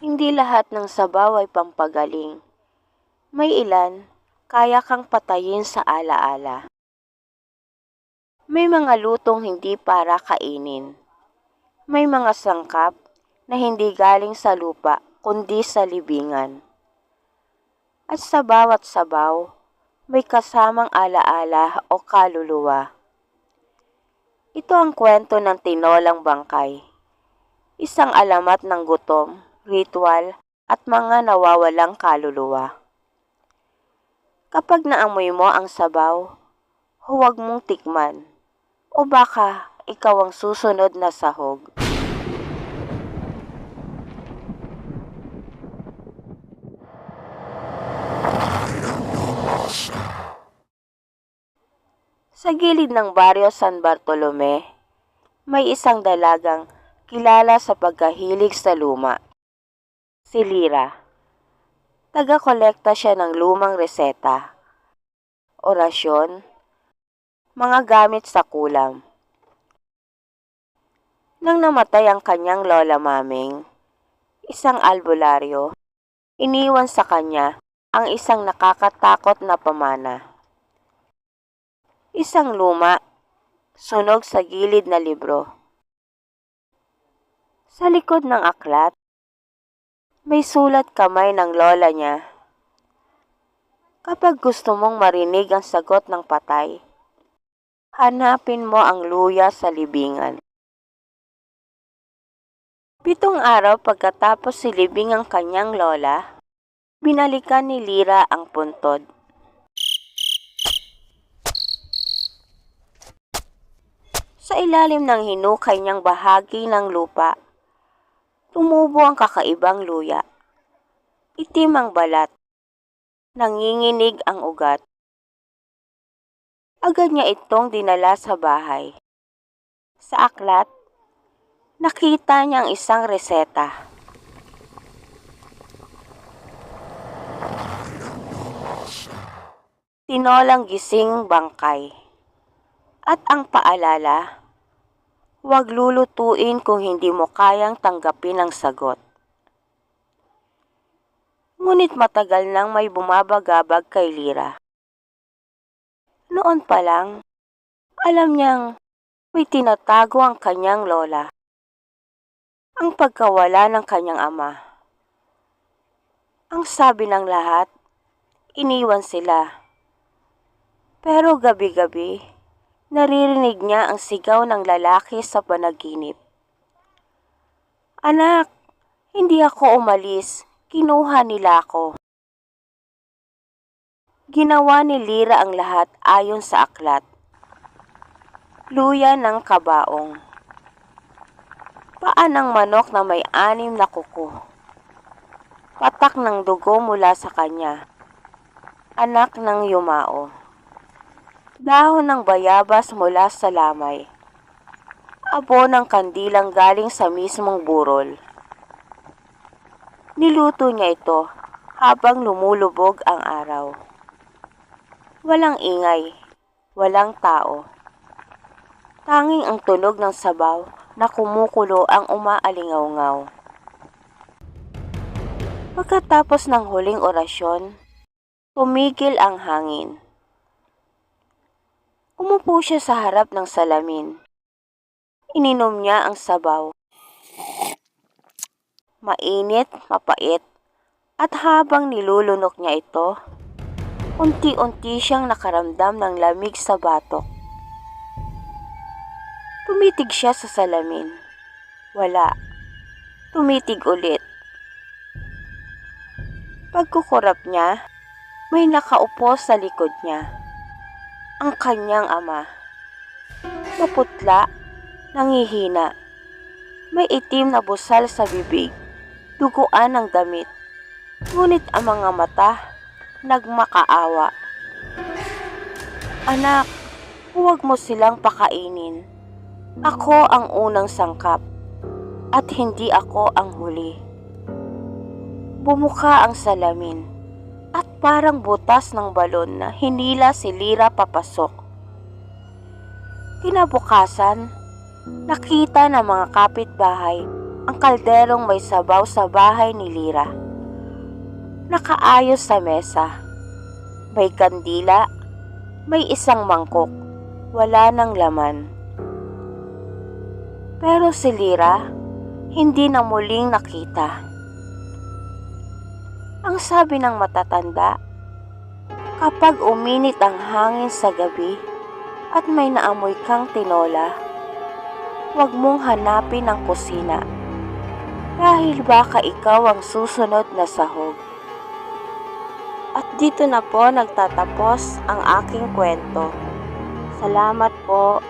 Hindi lahat ng sabaw ay pampagaling. May ilan, kaya kang patayin sa alaala. May mga lutong hindi para kainin. May mga sangkap na hindi galing sa lupa kundi sa libingan. At sa bawat sabaw, may kasamang alaala o kaluluwa. Ito ang kwento ng tinolang bangkay. Isang alamat ng gutom, ritual, at mga nawawalang kaluluwa. Kapag naamoy mo ang sabaw, huwag mong tikman. O baka ikaw ang susunod na sahog. Sa gilid ng baryo San Bartolome, may isang dalagang kilala sa pagkahilig sa luma. Si Lira. Taga-kolekta siya ng lumang reseta, orasyon, mga gamit sa kulam. Nang namatay ang kanyang lola maming, isang albularyo, iniwan sa kanya ang isang nakakatakot na pamana. Isang luma, sunog sa gilid na libro. Sa likod ng aklat, may sulat kamay ng lola niya. Kapag gusto mong marinig ang sagot ng patay, hanapin mo ang luya sa libingan. Pitong araw pagkatapos silibing ang kanyang lola, binalikan ni Lira ang puntod. Sa ilalim ng hinukay niyang bahagi ng lupa, tumubo ang kakaibang luya. Itim ang balat, nanginginig ang ugat. Agad niya itong dinala sa bahay. Sa aklat, nakita niya ang isang reseta. Tinolang gising bangkay. At ang paalala, huwag lulutuin kung hindi mo kayang tanggapin ang sagot. Ngunit matagal nang may bumabagabag kay Lira. Noon pa lang, alam niyang may tinatago ang kanyang lola. Ang pagkawala ng kanyang ama. Ang sabi ng lahat, iniwan sila. Pero gabi-gabi, naririnig niya ang sigaw ng lalaki sa panaginip. Anak, hindi ako umalis. Kinuha nila ako. Ginawa ni Lira ang lahat ayon sa aklat. Luya ng kabaong. Paa ng manok na may anim na kuko. Patak ng dugo mula sa kanya. Anak ng yumao. Dahon ng bayabas mula sa lamay. Abo ng kandilang galing sa mismong burol. Niluto niya ito habang lumulubog ang araw. Walang ingay, walang tao. Tanging ang tunog ng sabaw na kumukulo ang umaalingaw-ngaw. Pagkatapos ng huling orasyon, tumigil ang hangin. Umupo siya sa harap ng salamin. Ininom niya ang sabaw. Mainit, mapait, at habang nilulunok niya ito, unti-unti siyang nakaramdam ng lamig sa batok. Tumitig siya sa salamin. Wala. Tumitig ulit. Pagkukurap niya, may nakaupo sa likod niya. Ang kanyang ama. Maputla, nangihina. May itim na busal sa bibig, duguan ng damit. Ngunit ang mga mata, nagmakaawa. Anak, huwag mo silang pakainin. Ako ang unang sangkap, at hindi ako ang huli. Bumuka ang salamin, at parang butas ng balon na hinila si Lira papasok. Kinabukasan, nakita ng mga kapitbahay ang kalderong may sabaw sa bahay ni Lira. Nakaayos sa mesa. May kandila, may isang mangkok, wala ng laman. Pero si Lira, hindi na muling nakita. Ang sabi ng matatanda, kapag uminit ang hangin sa gabi at may naamoy kang tinola, huwag mong hanapin ang kusina dahil baka ikaw ang susunod na sahog. At dito na po nagtatapos ang aking kwento. Salamat po